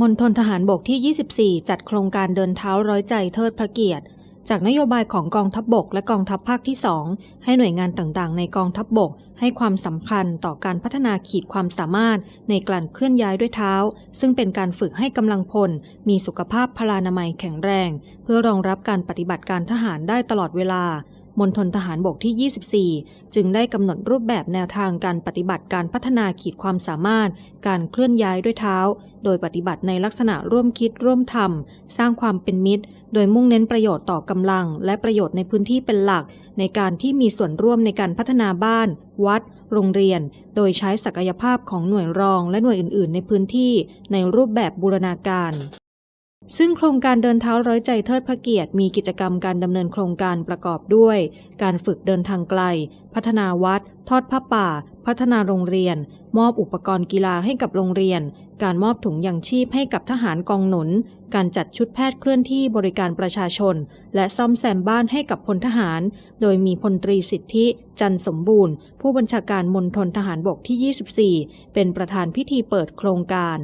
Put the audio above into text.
มณฑลทหารบกที่ 24 จัดโครงการเดินเท้าร้อยใจเทิดพระเกียรติ จากนโยบายของกองทัพบบกและกองทัพภาคที่ 2 ให้หน่วยงานต่างๆ ในกองทัพบบก ให้ความสำคัญต่อการพัฒนาขีดความสามารถในการเคลื่อนย้ายด้วยเท้า ซึ่งเป็นการฝึกให้กำลังพล มีสุขภาพพลานามัยแข็งแรง เพื่อรองรับการปฏิบัติการทหารได้ตลอดเวลา มณฑลทหารบกที่ 24 จึงได้กำหนดรูปแบบแนวทางการปฏิบัติการพัฒนาขีดความสามารถ การเคลื่อนย้ายด้วยเท้า โดยปฏิบัติในลักษณะร่วมคิดร่วมทำสร้างความเป็นมิตร โดยมุ่งเน้นประโยชน์ต่อกำลัง และประโยชน์ในพื้นที่เป็นหลัก ในการที่มีส่วนร่วมในการพัฒนาบ้าน วัด โรงเรียน โดยใช้ศักยภาพของหน่วยรองและหน่วยอื่น ๆ ในพื้นที่ ในรูปแบบบูรณาการ ซึ่งโครงการเดินเท้าร้อยใจเทิดพระเกียรติมีกิจกรรมการดำเนินโครงการประกอบด้วย การฝึกเดินทางไกล พัฒนาวัด ทอดผ้าป่า พัฒนาโรงเรียน มอบอุปกรณ์กีฬาให้กับโรงเรียน การมอบถุงยางชีพให้กับทหารกองหนุน การจัดชุดแพทย์เคลื่อนที่บริการประชาชน และซ่อมแซมบ้านให้กับพลทหาร โดยมีพลตรีสิทธิ จันสมบูรณ์ ผู้บัญชาการมณฑลทหารบกที่ 24 เป็นประธานพิธีเปิดโครงการ